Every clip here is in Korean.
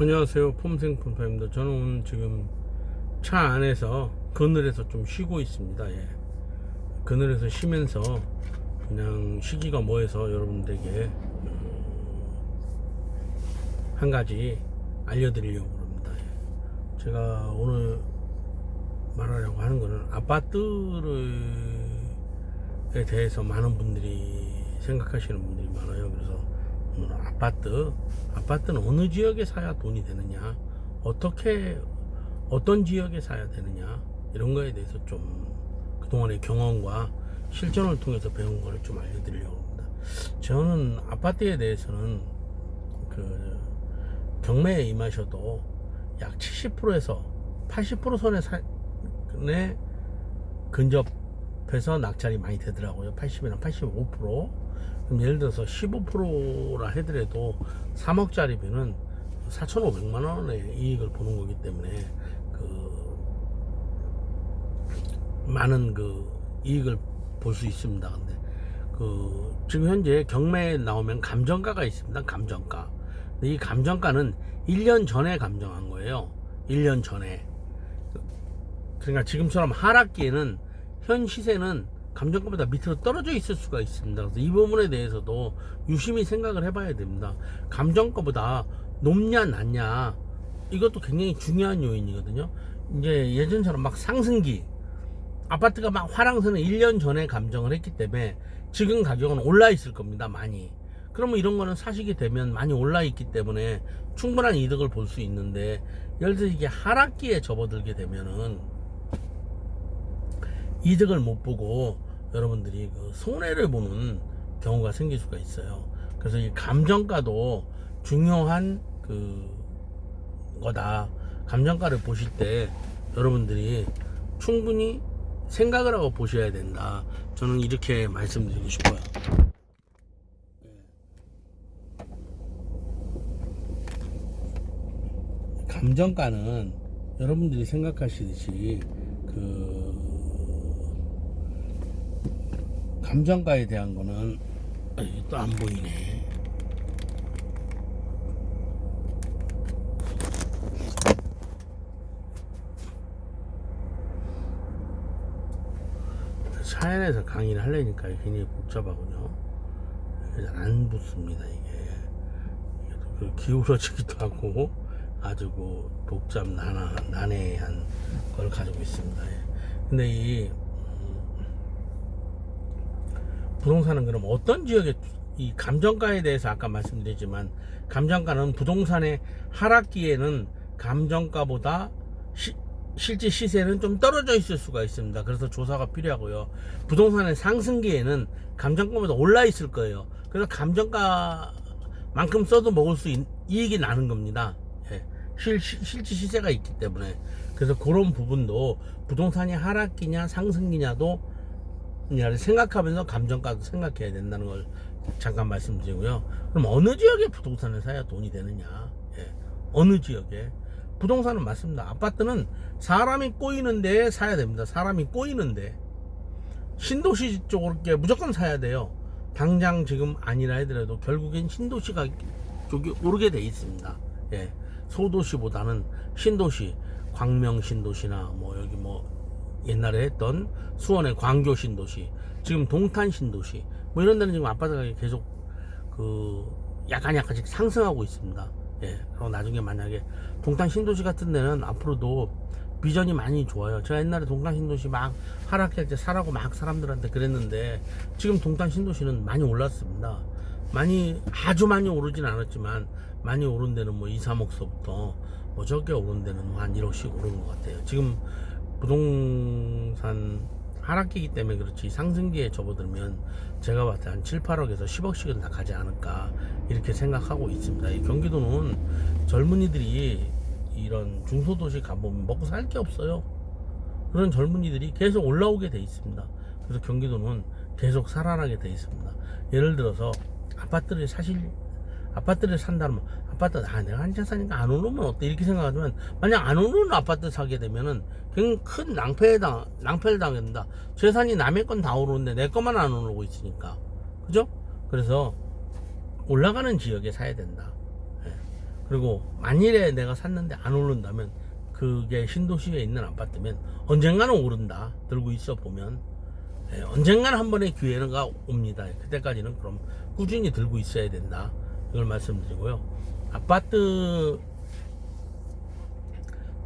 안녕하세요. 폼생폼사입니다. 저는 오늘 지금 차 안에서 그늘에서 좀 쉬고 있습니다. 예. 그늘에서 쉬면서 그냥 쉬기가 뭐해서 여러분들에게 음, 한 가지 알려드리려고 합니다. 예. 제가 오늘 말하려고 하는 거는 아파트에 대해서 많은 분들이 생각하시는 분들이 많아요. 그래서 아파트 아파트는 어느 지역에 사야 돈이 되느냐? 어떻게 어떤 지역에 사야 되느냐? 이런 거에 대해서 좀 그동안의 경험과 실전을 통해서 배운 거를 좀 알려드리려고 합니다. 저는 아파트에 대해서는 그 경매에 임하셔도 약 70%에서 80% 선에 사, 에 근접해서 낙찰이 많이 되더라고요. 80이나 85% 그럼 예를 들어서 15%라 하더라도 3억짜리면은 4,500만 원의 이익을 보는 거기 때문에 그 많은 그 이익을 볼 수 있습니다. 근데 그 지금 현재 경매에 나오면 감정가가 있습니다. 감정가. 이 감정가는 1년 전에 감정한 거예요. 1년 전에. 그러니까 지금처럼 하락기에는 현 시세는 감정가보다 밑으로 떨어져 있을 수가 있습니다. 그래서 이 부분에 대해서도 유심히 생각을 해봐야 됩니다. 감정가보다 높냐 낮냐 이것도 굉장히 중요한 요인이거든요. 이제 예전처럼 막 상승기 아파트가 막 화랑서는 1년 전에 감정을 했기 때문에 지금 가격은 올라 있을 겁니다. 많이. 그러면 이런 거는 사시게 되면 많이 올라 있기 때문에 충분한 이득을 볼 수 있는데 예를 들어 이게 하락기에 접어들게 되면은 이득을 못 보고 여러분들이 그 손해를 보는 경우가 생길 수가 있어요. 그래서 이 감정가도 중요한 그 거다. 감정가를 보실 때 여러분들이 충분히 생각을 하고 보셔야 된다. 저는 이렇게 말씀드리고 싶어요. 감정가는 여러분들이 생각하시듯이 그 감정가에 대한 거는 또 안 보이네. 사연에서 강의를 하려니까 굉장히 복잡하군요. 그래서 안 붙습니다, 이게. 기울어지기도 하고 아주 그 복잡 난하, 난해한 걸 가지고 있습니다. 예. 근데 이 음, 부동산은 그럼 어떤 지역에 이 감정가에 대해서 아까 말씀드렸지만 감정가는 부동산의 하락기에는 감정가보다 시- 실제 시세는 좀 떨어져 있을 수가 있습니다. 그래서 조사가 필요하고요. 부동산의 상승기에는 감정가보다 올라 있을 거예요. 그래서 감정가만큼 써도 먹을 수 있, 이익이 나는 겁니다. 예. 실, 실, 실제 시세가 있기 때문에. 그래서 그런 부분도 부동산이 하락기냐 상승기냐도 를 생각하면서 감정가도 생각해야 된다는 걸 잠깐 말씀드리고요. 그럼 어느 지역에 부동산을 사야 돈이 되느냐? 예. 어느 지역에? 부동산은 맞습니다. 아파트는 사람이 꼬이는데 사야 됩니다. 사람이 꼬이는데 신도시 쪽으로 무조건 사야 돼요. 당장 지금 아니라 하더라도 결국엔 신도시가 쪽이 오르게 돼 있습니다. 예. 소도시보다는 신도시, 광명 신도시나 뭐 여기 뭐 옛날에 했던 수원의 광교 신도시, 지금 동탄 신도시 뭐 이런 데는 지금 아파트가 계속 그 약간 약간씩 상승하고 있습니다. 예. 그리고 나중에 만약에 동탄 신도시 같은 데는 앞으로도 비전이 많이 좋아요. 제가 옛날에 동탄 신도시 막 하락할 때 사라고 막 사람들한테 그랬는데 지금 동탄 신도시는 많이 올랐습니다. 많이 아주 많이 오르진 않았지만 많이 오른 데는 뭐 2, 3억서부터 뭐 적게 오른 데는 한 1억씩 오른 것 같아요. 지금 부동산 하락기이기 때문에 그렇지 상승기에 접어들면 제가 봤을 때 한 7, 8억에서 10억씩은 다 가지 않을까 이렇게 생각하고 있습니다. 이 경기도는 젊은이들이 이런 중소도시 가보면 먹고 살 게 없어요. 그런 젊은이들이 계속 올라오게 돼 있습니다. 그래서 경기도는 계속 살아나게 돼 있습니다. 예를 들어서 아파트를 사실 아파트를 산다면 아파트 아 내가 한 채 사니까 안 오르면 어때 이렇게 생각하지만 만약 안 오르는 아파트 사게 되면은 굉장히 큰 낭패에 당 낭패를 당한다. 재산이 남의 건 다 오르는데 내 것만 안 오르고 있으니까 그죠? 그래서 올라가는 지역에 사야 된다. 예. 그리고 만일에 내가 샀는데 안 오른다면 그게 신도시에 있는 아파트면 언젠가는 오른다. 들고 있어 보면 예, 언젠가는 한 번의 기회가 옵니다. 그때까지는 그럼 꾸준히 들고 있어야 된다. 이걸 말씀드리고요. 아파트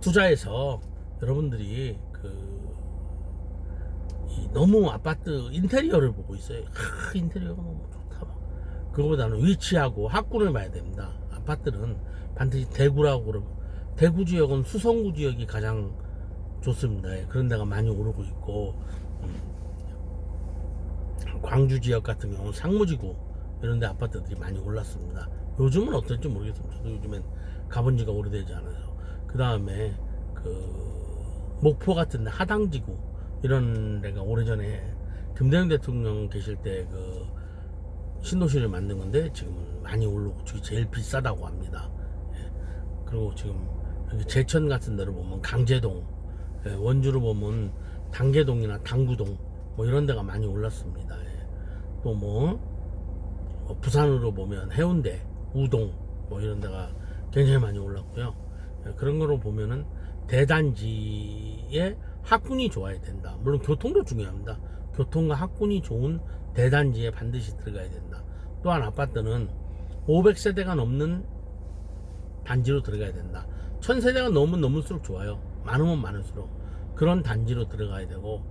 투자에서 여러분들이 그이 너무 아파트 인테리어를 보고 있어요. 하, 인테리어가 너무 좋다. 막. 그거보다는 위치하고 학군을 봐야 됩니다. 아파트는 반드시 대구라고 그러면 대구 지역은 수성구 지역이 가장 좋습니다. 예, 그런 데가 많이 오르고 있고 음, 광주 지역 같은 경우는 상무지구 이런 데 아파트들이 많이 올랐습니다. 요즘은 어떨지 모르겠습니다. 저도 요즘엔 가본 지가 오래되지 않아서. 그 다음에 그 목포 같은 데 하당지구 이런 데가 오래전에 김대중 대통령 계실 때 그 신도시를 만든 건데 지금은 많이 저기 제일 비싸다고 합니다. 예. 그리고 지금 여기 제천 같은 데로 보면 강제동, 예, 원주로 보면 당계동이나 당구동 뭐 이런 데가 많이 올랐습니다. 예. 또뭐 뭐 부산으로 보면 해운대, 우동 뭐 이런 데가 굉장히 많이 올랐고요. 예, 그런 거로 보면은 대단지의 학군이 좋아야 된다. 물론 교통도 중요합니다. 교통과 학군이 좋은 대단지에 반드시 들어가야 된다. 또한 아파트는 500세대가 넘는 단지로 들어가야 된다. 1000세대가 넘으면 넘을수록 좋아요. 많으면 많을수록. 그런 단지로 들어가야 되고,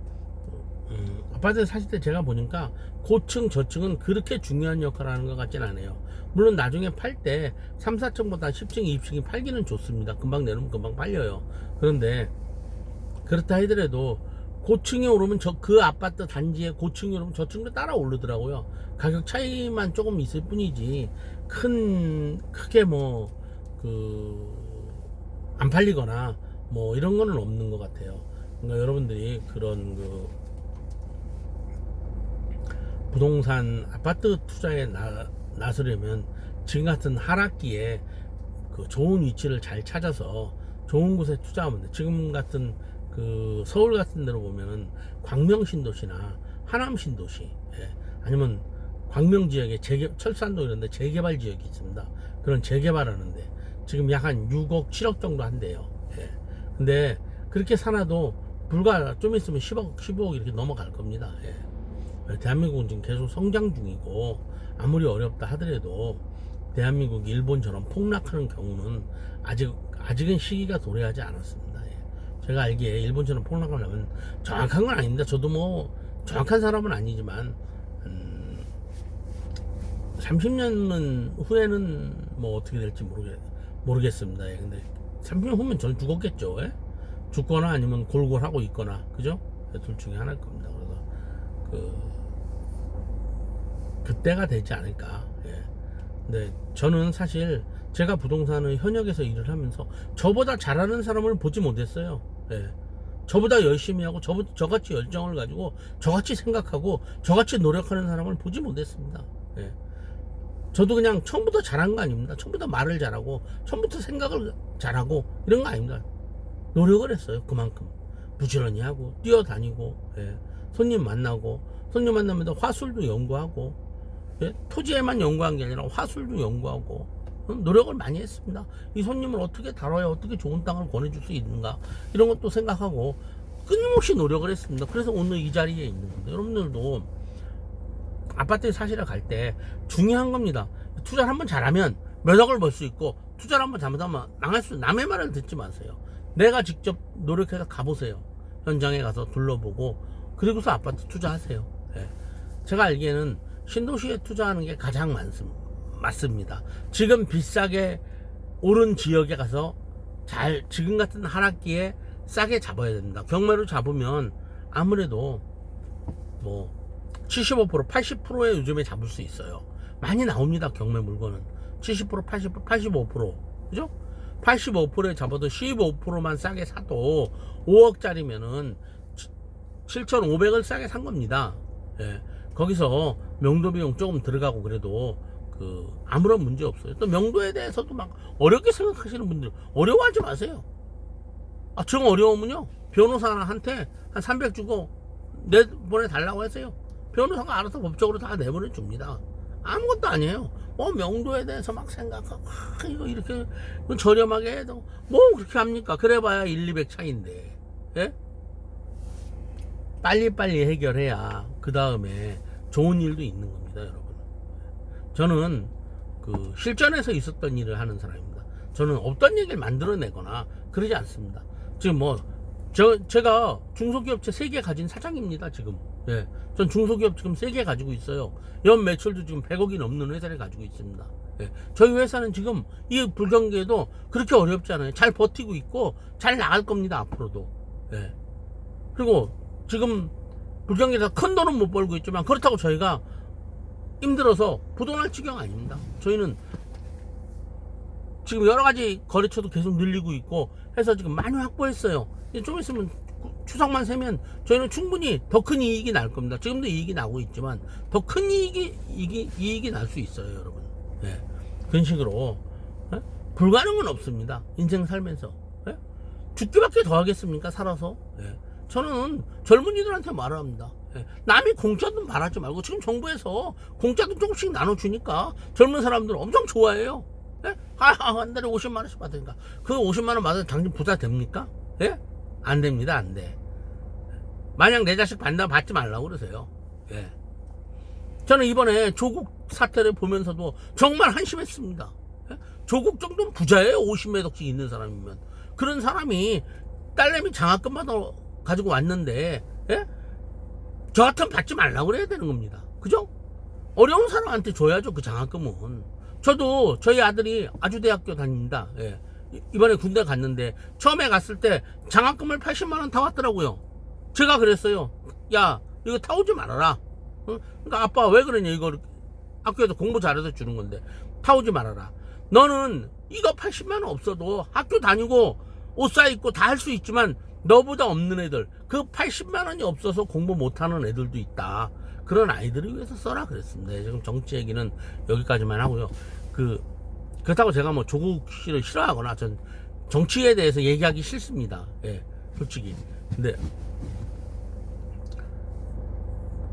음, 아파트 사실 때 제가 보니까 고층, 저층은 그렇게 중요한 역할을 하는 것 같진 않아요. 물론 나중에 팔 때 3, 4층보다 10층, 20층이 팔기는 좋습니다. 금방 내놓으면 금방 팔려요. 그런데 그렇다 하더라도 고층에 오르면 저 그 아파트 단지에 고층이 오르면 저층도 따라 오르더라고요. 가격 차이만 조금 있을 뿐이지 큰 크게 뭐 그 안 팔리거나 뭐 이런 거는 없는 것 같아요. 그러니까 여러분들이 그런 그 부동산 아파트 투자에 나, 나서려면 지금 같은 하락기에 그 좋은 위치를 잘 찾아서 좋은 곳에 투자하면 돼. 지금 같은 그 서울 같은 데로 보면은 광명 신도시나 하남 신도시 예. 아니면 광명 지역에 재개, 철산도 이런데 재개발 지역이 있습니다. 그런 재개발하는데 지금 약 한 6억, 7억 정도 한대요. 예. 근데 그렇게 사놔도 불과 좀 있으면 10억, 15억 이렇게 넘어갈 겁니다. 예. 대한민국은 지금 계속 성장 중이고 아무리 어렵다 하더라도 대한민국이 일본처럼 폭락하는 경우는 아직 아직은 시기가 도래하지 않았습니다. 예. 제가 알기에 일본처럼 폭락하려면 정확한 건 아닙니다. 저도 뭐 정확한 사람은 아니지만 음, 30년 후에는 뭐 어떻게 될지 모르겠 모르겠습니다. 예. 근데 30년 후면 저는 죽었겠죠. 예? 죽거나 아니면 골골하고 있거나 그죠? 예, 둘 중에 하나일 겁니다. 그 그때가 되지 않을까. 예. 근데 저는 사실 제가 부동산을 현역에서 일을 하면서 저보다 잘하는 사람을 보지 못했어요. 예. 저보다 열심히 하고 저, 저같이 열정을 가지고 저같이 생각하고 저같이 노력하는 사람을 보지 못했습니다. 예. 저도 그냥 처음부터 잘한 거 아닙니다. 처음부터 말을 잘하고 처음부터 생각을 잘하고 이런 거 아닙니다. 노력을 했어요. 그만큼 부지런히 하고 뛰어다니고 예. 손님 만나고 손님 만나면 화술도 연구하고 예? 토지에만 연구한 게 아니라 화술도 연구하고 어? 노력을 많이 했습니다. 이 손님을 어떻게 다뤄야 어떻게 좋은 땅을 권해줄 수 있는가 이런 것도 생각하고 끊임없이 노력을 했습니다. 그래서 오늘 이 자리에 있는 겁니다. 여러분들도 아파트에 사시러 갈 때 중요한 겁니다. 투자를 한번 잘하면 몇 억을 벌 수 있고 투자를 한번 잘못하면 망할 수 남의 말을 듣지 마세요. 내가 직접 노력해서 가보세요. 현장에 가서 둘러보고 그리고서 아파트 투자하세요. 예. 제가 알기에는 신도시에 투자하는 게 가장 많습니다. 맞습니다. 지금 비싸게 오른 지역에 가서 잘 지금 같은 하락기에 싸게 잡아야 됩니다. 경매로 잡으면 아무래도 뭐 75% 80%에 요즘에 잡을 수 있어요. 많이 나옵니다. 경매 물건은 70% 80% 85% 그죠? 85%에 잡아도 15%만 싸게 사도 5억짜리면은 7,500을 싸게 산 겁니다. 예. 거기서 명도 비용 조금 들어가고 그래도 그 아무런 문제 없어요. 또 명도에 대해서도 막 어렵게 생각하시는 분들 어려워하지 마세요. 아, 정 어려우면요. 변호사한테 한 300 주고 내보내 달라고 하세요. 변호사가 알아서 법적으로 다 내보내 줍니다. 아무것도 아니에요. 뭐 명도에 대해서 막 생각하고 아, 이거 이렇게 저렴하게 해도 뭐 그렇게 합니까? 그래봐야 1, 200 차인데. 예? 빨리빨리 해결해야 그 다음에 좋은 일도 있는 겁니다, 여러분. 저는 그 실전에서 있었던 일을 하는 사람입니다. 저는 없던 얘기를 만들어내거나 그러지 않습니다. 지금 뭐, 저, 제가 중소기업체 3개 가진 사장입니다, 지금. 예. 전 중소기업 지금 3개 가지고 있어요. 연 매출도 지금 100억이 넘는 회사를 가지고 있습니다. 예. 저희 회사는 지금 이 불경기에도 그렇게 어렵지 않아요. 잘 버티고 있고 잘 나갈 겁니다, 앞으로도. 예. 그리고 지금 불경기에서 큰 돈은 못 벌고 있지만 그렇다고 저희가 힘들어서 부도날 지경 아닙니다. 저희는 지금 여러 가지 거래처도 계속 늘리고 있고 해서 지금 많이 확보했어요. 좀 있으면 추석만 세면 저희는 충분히 더 큰 이익이 날 겁니다. 지금도 이익이 나고 있지만 더 큰 이익이, 이익이, 이익이 날 수 있어요, 여러분. 예. 그런 식으로 예? 불가능은 없습니다. 인생 살면서 예? 죽기밖에 더 하겠습니까? 살아서 예. 저는 젊은이들한테 말을 합니다. 예. 남이 공짜 돈 바라지 말고 지금 정부에서 공짜 돈 조금씩 나눠주니까 젊은 사람들 엄청 좋아해요. 예? 아, 한 달에 50만 원씩 받으니까 그 50만 원 받으면 당신 부자 됩니까? 예? 안 됩니다, 안 돼. 만약 내 자식 받는다면 받지 말라고 그러세요. 예. 저는 이번에 조국 사태를 보면서도 정말 한심했습니다. 예? 조국 정도는 부자예요. 50매덕씩 있는 사람이면. 그런 사람이 딸내미 장학금만 더 가지고 왔는데, 예? 저 같으면 받지 말라고 그래야 되는 겁니다. 그죠? 어려운 사람한테 줘야죠, 그 장학금은. 저도 저희 아들이 아주대학교 다닙니다. 예. 이- 이번에 군대 갔는데 처음에 갔을 때 장학금을 80만 원 타왔더라고요. 제가 그랬어요. 야, 이거 타오지 말아라. 응? 그러니까 아빠 왜 그러냐 이거 학교에서 공부 잘해서 주는 건데 타오지 말아라. 너는 이거 80만 원 없어도 학교 다니고 옷 사 입고 다 할 수 있지만 너보다 없는 애들 그 80만 원이 없어서 공부 못하는 애들도 있다. 그런 아이들을 위해서 써라 그랬습니다. 지금 정치 얘기는 여기까지만 하고요. 그 그렇다고 제가 뭐 조국 씨를 싫어하거나 전 정치에 대해서 얘기하기 싫습니다. 예, 솔직히. 근데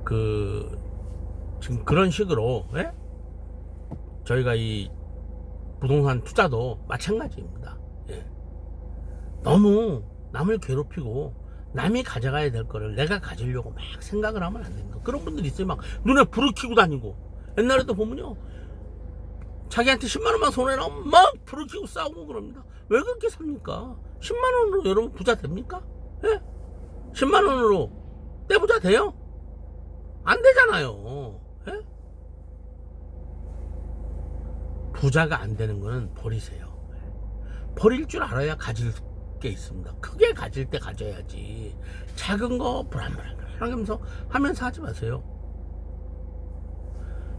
그 지금 그런 식으로 예? 저희가 이 부동산 투자도 마찬가지입니다. 예. 너무 남을 괴롭히고 남이 가져가야 될 거를 내가 가지려고 막 생각을 하면 안 됩니다. 그런 분들 있어요. 막 눈에 불을 켜고 다니고 옛날에도 보면요. 자기한테 10만 원만 손에 넣으면 막 불을 켜고 싸우고 그럽니다. 왜 그렇게 삽니까? 10만 원으로 여러분 부자 됩니까? 예? 10만 원으로 떼부자 돼요? 안 되잖아요. 예? 부자가 안 되는 거는 버리세요. 버릴 줄 알아야 가질 게 있습니다. 크게 가질 때 가져야지. 작은 거 불안불안 하면서 하면서 하지 마세요.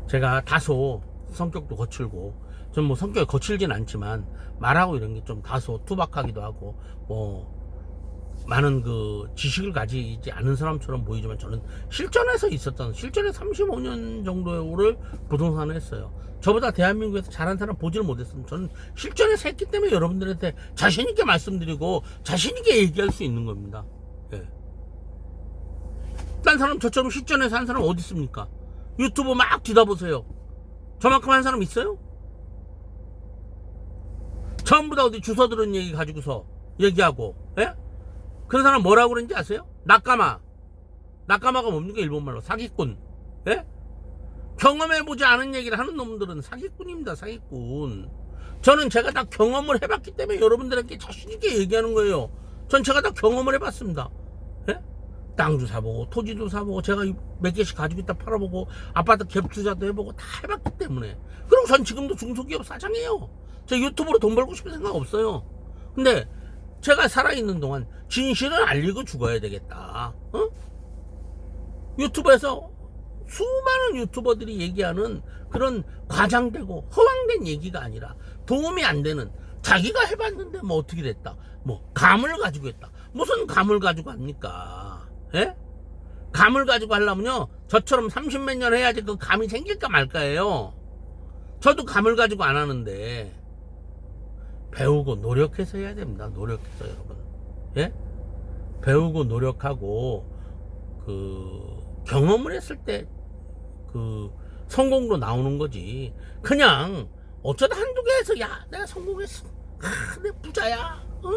제가 다소 성격도 거칠고 전 뭐 성격이 거칠진 않지만 말하고 이런 게 좀 다소 투박하기도 하고 뭐 많은 그 지식을 가지지 않은 사람처럼 보이지만 저는 실전에서 있었던 실전에 35년 정도를 부동산을 했어요. 저보다 대한민국에서 잘한 사람 보지를 못했습니다. 저는 실전에서 했기 때문에 여러분들한테 자신 있게 말씀드리고 자신 있게 얘기할 수 있는 겁니다. 예. 딴 사람 저처럼 실전에서 한 사람 어디 있습니까? 유튜브 막 뒤다보세요. 저만큼 한 사람 있어요? 전부 다 어디 주워 들은 얘기 가지고서 얘기하고, 예? 그런 사람 뭐라고 그러는지 아세요? 낙가마. 낙가마가 뭡니까? 일본말로. 사기꾼. 예? 경험해보지 않은 얘기를 하는 놈들은 사기꾼입니다, 사기꾼. 저는 제가 다 경험을 해봤기 때문에 여러분들에게 자신있게 얘기하는 거예요. 전 제가 다 경험을 해봤습니다. 예? 땅도 사보고, 토지도 사보고, 제가 몇 개씩 가지고 있다 팔아보고, 아파트 갭 투자도 해보고, 다 해봤기 때문에. 그리고 전 지금도 중소기업 사장이에요. 저 유튜브로 돈 벌고 싶은 생각 없어요. 근데 제가 살아있는 동안 진실을 알리고 죽어야 되겠다. 어? 유튜브에서 수많은 유튜버들이 얘기하는 그런 과장되고 허황된 얘기가 아니라 도움이 안 되는 자기가 해봤는데 뭐 어떻게 됐다. 뭐 감을 가지고 했다. 무슨 감을 가지고 합니까? 예? 감을 가지고 하려면요. 저처럼 30몇 년 해야지 그 감이 생길까 말까예요. 저도 감을 가지고 안 하는데 배우고 노력해서 해야 됩니다. 노력해서 여러분. 예? 배우고 노력하고 그 경험을 했을 때 그 성공으로 나오는 거지. 그냥 어쩌다 한두 개에서 야 내가 성공했어. 아, 내 부자야. 어?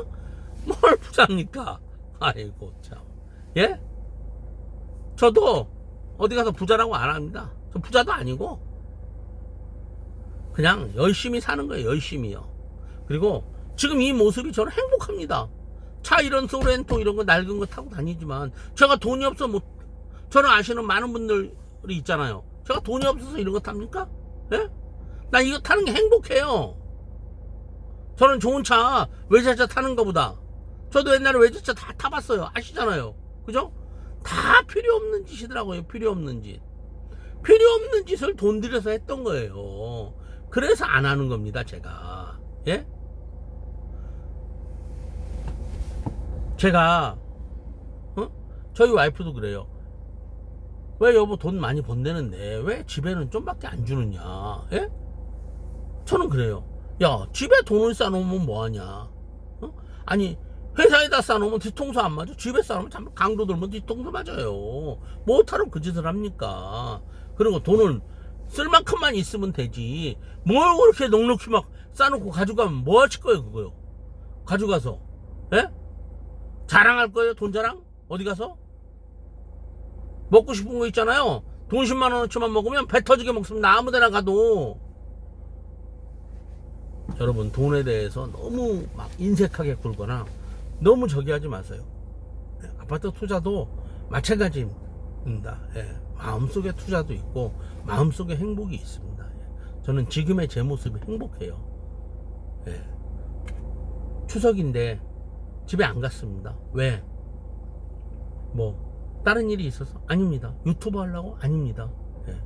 뭘 부자입니까? 아이고 참. 예? 저도 어디 가서 부자라고 안 합니다. 저 부자도 아니고 그냥 열심히 사는 거예요. 열심히요. 그리고 지금 이 모습이 저는 행복합니다. 차 이런 소렌토 이런 거 낡은 거 타고 다니지만 제가 돈이 없어 못 저는 아시는 많은 분들이 있잖아요. 제가 돈이 없어서 이런 거 탑니까? 예? 난 이거 타는 게 행복해요. 저는 좋은 차 외제차 타는 거보다 저도 옛날에 외제차 다 타봤어요. 아시잖아요. 그죠? 다 필요 없는 짓이더라고요. 필요 없는 짓. 필요 없는 짓을 돈 들여서 했던 거예요. 그래서 안 하는 겁니다, 제가. 예? 제가, 어? 저희 와이프도 그래요. 왜 여보 돈 많이 번대는데 왜 집에는 좀밖에 안 주느냐? 예? 저는 그래요. 야, 집에 돈을 쌓아놓으면 뭐하냐? 어? 아니, 회사에다 쌓아놓으면 뒤통수 안 맞아. 집에 쌓아놓으면 참 강도 들면 뒤통수 맞아요. 뭐하러 그 짓을 합니까? 그리고 돈을 쓸 만큼만 있으면 되지. 뭘 그렇게 넉넉히 막 쌓아놓고 가져가면 뭐 하실 거예요, 그거요? 가져가서. 예? 자랑할 거예요, 돈 자랑? 어디 가서? 먹고 싶은 거 있잖아요. 돈 10만 원어치만 먹으면 배 터지게 먹습니다. 아무 데나 가도. 여러분, 돈에 대해서 너무 막 인색하게 굴거나 너무 저기 하지 마세요. 예, 아파트 투자도 마찬가지입니다. 예, 마음속에 투자도 있고, 마음속에 행복이 있습니다. 예, 저는 지금의 제 모습이 행복해요. 예, 추석인데 집에 안 갔습니다. 왜? 뭐 다른 일이 있어서 아닙니다. 유튜브 하려고 아닙니다. 예.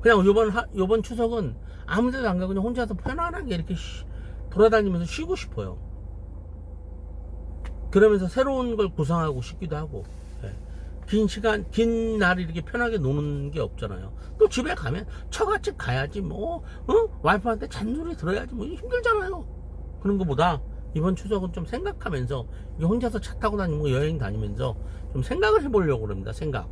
그냥 요번 하, 요번 추석은 아무데도 안 가고 그냥 혼자서 편안하게 이렇게 쉬- 돌아다니면서 쉬고 싶어요. 그러면서 새로운 걸 구상하고 싶기도 하고 예. 긴 시간 긴 날이 이렇게 편하게 노는 게 없잖아요. 또 집에 가면 처갓집 가야지 뭐 어? 와이프한테 잔소리 들어야지 뭐 힘들잖아요. 그런 것보다 이번 추석은 좀 생각하면서 혼자서 차 타고 다니고 여행 다니면서 좀 생각을 해보려고 그럽니다. 생각.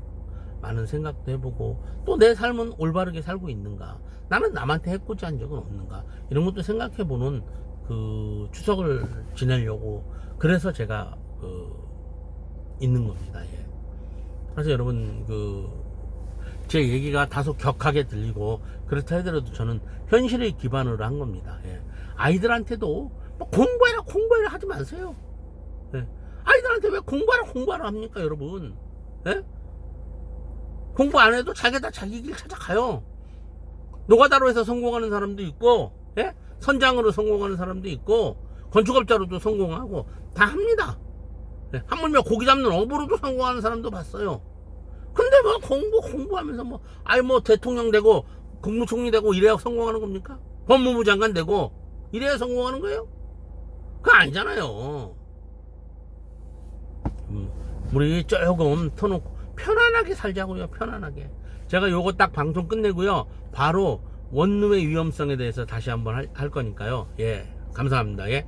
많은 생각도 해보고 또 내 삶은 올바르게 살고 있는가 나는 남한테 해코지 한 적은 없는가 이런 것도 생각해보는 그 추석을 지내려고 그래서 제가 그 있는 겁니다. 예. 그래서 여러분 그 제 얘기가 다소 격하게 들리고 그렇다 하더라도 저는 현실에 기반으로 한 겁니다. 예. 아이들한테도 뭐 공부해라 공부해라 하지 마세요. 예. 아이들한테 왜 공부하라 공부하라 합니까 여러분? 예? 공부 안 해도 자기 다 자기 길 찾아가요. 노가다로 해서 성공하는 사람도 있고, 예? 선장으로 성공하는 사람도 있고, 건축업자로도 성공하고, 다 합니다. 예? 하물며 고기 잡는 어부로도 성공하는 사람도 봤어요. 근데 뭐 공부, 공부하면서 뭐, 아이 뭐 대통령 되고, 국무총리 되고 이래야 성공하는 겁니까? 법무부 장관 되고, 이래야 성공하는 거예요? 그거 아니잖아요. 음, 우리 조금 터놓고 편안하게 살자고요. 편안하게. 제가 요거 딱 방송 끝내고요. 바로 원룸의 위험성에 대해서 다시 한번 할, 할 거니까요. 예. 감사합니다. 예.